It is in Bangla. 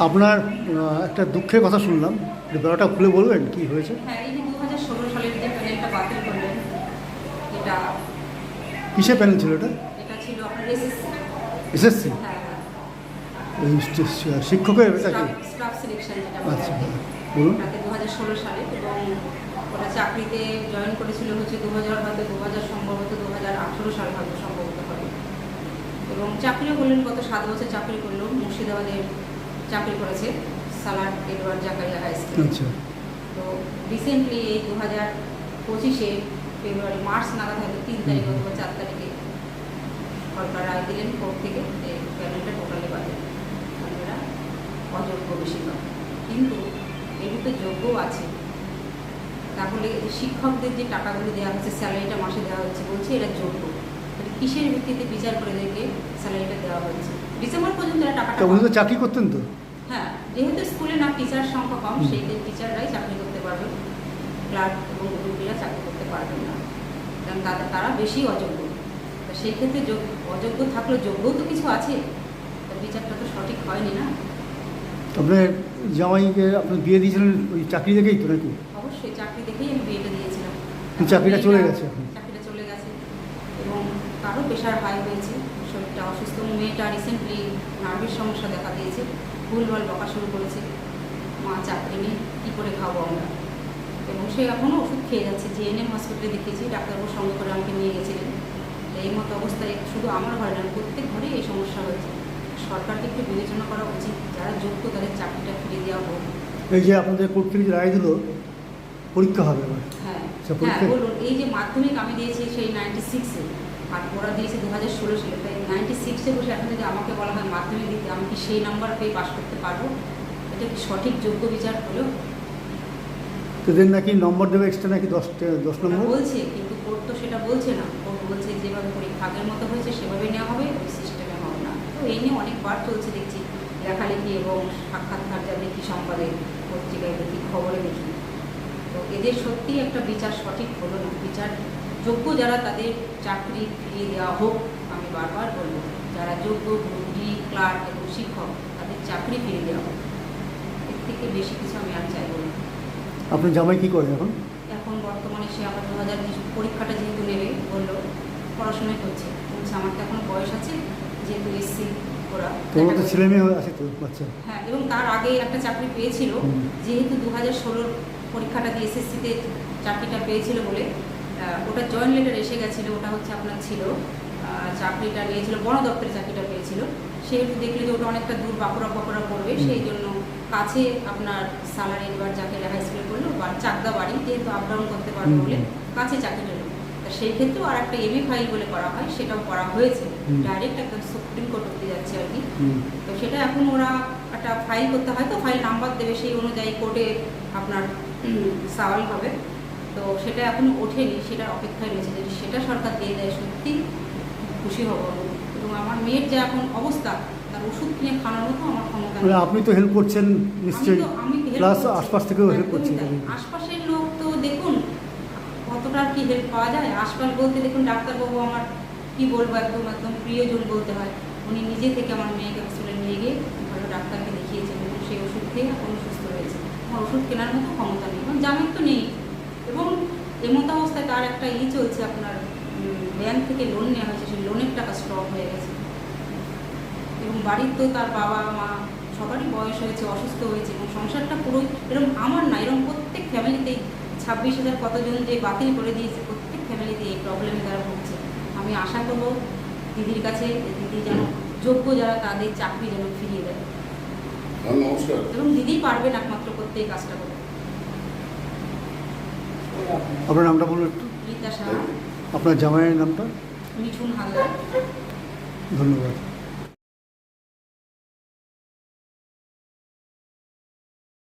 আপনার একটা দুঃখের কথা শুনলাম। ব্যাপারটা খুলে বলবেন কি হয়েছে? হ্যাঁ এই যে দু হাজার ষোলো সালের যে প্যানেলটা বাতিল করলেন এটা কিসে প্যানেল ছিল এটা? এটা ছিল আপনার এসএসসি। এসএসসি? হ্যাঁ হ্যাঁ। ওই শিক্ষকের এটা কি? স্টাফ সিলেকশন যেটা আচ্ছা হ্যাঁ। বলুন। ওটাকে দু হাজার ষোলো সালে এবং চাকরিতে জয়েন করেছিল হচ্ছে দু হাজার হয়তো দু হাজার সম্ভবত দু হাজার আঠেরো সাল হয়তো সম্ভবত হবে এবং চাকরিও করলেন গত সাত বছর চাকরি করল মুর্শিদাবাদের চাকরি করেছে Salar Edward Zakaria high school আচ্ছা। তো রিসেন্টলি এই দু হাজার পঁচিশে ফেব্রুয়ারি মার্চ নাগাদ হয়তো তিন তারিখ অথবা চার তারিখে সরকার রায় দিলেন কোর্ট থেকে যে প্যানেলটা টোটালি কারণ এরা অযোগ্য বেশিরভাগ। কিন্তু এগুলো যোগ্য আছে। তাহলে শিক্ষকদের যে টাকাগুলো দেওয়া হচ্ছে স্যালারিটা মাসে দেওয়া হচ্ছে বলছে এরা যোগ্য। কিসের ভিত্তিতে বিচার করে দেখে স্যালারিটা দেওয়া হচ্ছে? ডিসেম্বর পর্যন্ত টাকাটা উনি তো চাকরি করতেন তো? হ্যাঁ যেহেতু স্কুলে না টিচার সংখ্যা কম। সেই টিচাররাই চাকরি করতে পারবে। ক্লার্ক এবং গ্রুপীরা চাকরি করতে পারবেন না। কারণ তাদের তারা বেশি অযোগ্য। তা সেই ক্ষেত্রে যোগ- অযোগ্য থাকলেও যোগ্যও তো কিছু আছে। তা বিচারটা তো সঠিক হয়নি না। আপনার জামাইকে আপনি বিয়ে দিয়েছিলেন ওই চাকরি দেখেই তো নাকি? অবশ্যই চাকরি দেখেই আমি বিয়েটা দিয়েছিলাম। চাকরিটা চলে গেছে চাকরিটা চলে গেছে। এবং তারও প্রেশার হাই হয়েছে। অসুস্থ মেয়েটা রিসেন্টলি নার্ভের সমস্যা দেখা দিয়েছে। ভুলভাল বকা শুরু করেছে। মা চাকরি নেই কী করে খাব আমরা? এবং সে এখনও ওষুধ খেয়ে যাচ্ছে। জিএনএম হসপিটালে দেখিয়েছি ডাক্তারবাবুর সঙ্গে করে আমাকে নিয়ে গেছিলেন। এই মতো অবস্থায় শুধু আমার ঘরে না প্রত্যেক ঘরেই এই সমস্যা হয়েছে। সরকারকে একটু বিবেচনা করা উচিত যারা যোগ্য তাদের চাকরিটা ফিরে দেওয়া হোক। এই যে আপনাদের যে রায় দিল পরীক্ষা হবে হ্যাঁ। আচ্ছা, হ্যাঁ বলুন এই যে মাধ্যমিক আমি দিয়েছি সেই নাইনটি সিক্সে আর ওরা দিয়েছে দু হাজার ষোলো সালে। তাই নাইনটি সিক্সে বসে এখন যদি আমাকে বলা হয় মাধ্যমিক দিতে আমি কি সেই নাম্বার পেয়ে পাশ করতে পারব? এটা কি সঠিক যোগ্য বিচার হলো? তোদের নাকি নম্বর দেবে এক্সট্রা নাকি দশ দশ নম্বর বলছে কিন্তু কোর্ট তো সেটা বলছে না। কোর্ট বলছে যেভাবে পরীক্ষা আগের মতো হয়েছে সেভাবে নেওয়া হবে ওই সিস্টেমে হবে না। তো এই নিয়ে অনেকবার চলছে দেখছি। লেখালেখি এবং সাক্ষাৎকার যা দেখি সংবাদে পত্রিকায় দেখি খবরে দেখি। তো এদের সত্যি একটা বিচার সঠিক হলো না। বিচার যোগ্য যারা তাদের চাকরি ফিরিয়ে দেওয়া হোক আমি বারবার বলব যারা যোগ্য গ্রুপি ক্লার্ক এবং শিক্ষক তাদের চাকরি ফিরিয়ে দেওয়া হোক। এর থেকে বেশি কিছু আমি আর চাইব না। আপনার জামাই কি করে এখন? এখন বর্তমানে সে আমার দু হাজার পরীক্ষাটা যেহেতু নেবে বলল পড়াশোনায় করছে। বলছে আমার তো এখন বয়স আছে যেহেতু এসসি ওরা। তো ছেলে মেয়ে আছে তো বাচ্চা। হ্যাঁ এবং তার আগে একটা চাকরি পেয়েছিল যেহেতু দু হাজার ষোলোর পরীক্ষাটা দিয়ে এসএসসিতে চাকরিটা পেয়েছিল বলে ওটা জয়েন্ট লেটার এসে গেছিল ওটা হচ্ছে আপনার ছিল চাকরিটা নিয়েছিল বন দপ্তরে চাকরিটা পেয়েছিল। সেহেতু দেখলে যে ওটা অনেকটা দূর বাঁকুড়া বাঁকুড়া পড়বে সেই জন্য কাছে আপনার সালারি এবার যাকে হাই স্কুলে পড়ল বা চাকদা বাড়ি যেহেতু আপ ডাউন করতে পারবে বলে কাছে চাকরিটা তা সেই ক্ষেত্রেও আর একটা এবি ফাইল বলে করা হয় সেটাও করা হয়েছে। ডাইরেক্ট একদম সুপ্রিম কোর্ট অব্দি যাচ্ছে আর কি। তো সেটা এখন ওরা একটা ফাইল করতে হয় তো ফাইল নাম্বার দেবে সেই অনুযায়ী কোর্টে আপনার সওয়াল হবে। তো সেটা এখন ওঠেনি সেটার অপেক্ষায় রয়েছে। যদি সেটা সরকার দিয়ে দেয় সত্যি খুশি হব। এবং আমার মেয়ের যে এখন অবস্থা তার ওষুধ কিনে খাওয়ার মতো আমার ক্ষমতা মানে নেই। আপনি তো হেল্প করছেন নিশ্চয়ই আমি তো- আমি প্লাস আশপাশ থেকেও হেল্প করছেন আশপাশের লোক তো দেখুন কতটা কি হেল্প পাওয়া যায়। আশপাশ বলতে দেখুন ডাক্তারবাবু আমার কি বলব একদম একদম প্রিয়জন বলতে হয়। উনি নিজে থেকে আমার মেয়েকে হসপিটালে নিয়ে গিয়ে ভালো ডাক্তারকে দেখিয়েছেন এবং সেই ওষুধ খেয়ে এখন সুস্থ হয়েছে আমার ওষুধ কেনার মতো ক্ষমতা নেই এবং জামের তো নেই এবং এমতো অবস্থায় তার একটা ই চলছে আপনার ব্যাংক থেকে লোন নেওয়া হয়েছে সেই লোনের টাকা স্টক হয়ে গেছে। এবং বাড়ির তো তার বাবা মা সবারই বয়স হয়েছে অসুস্থ হয়েছে এবং সংসারটা পুরোই এরকম আমার না এরকম প্রত্যেক ফ্যামিলিতেই ছাব্বিশ হাজার কতজন যে বাতিল করে দিয়েছে প্রত্যেক ফ্যামিলিতে এই প্রবলেমে তারা ভুগছে। আমি আশা করব দিদির কাছে দিদি যেন যোগ্য যারা তাদের চাকরি যেন ফিরিয়ে দেয়। হ্যাঁ নমস্কার। এবং দিদি পারবেন একমাত্র করতে এই কাজটা করতে। আপনার নামটা বলুন একটু। আপনার জামাইয়ের নামটা? ধন্যবাদ।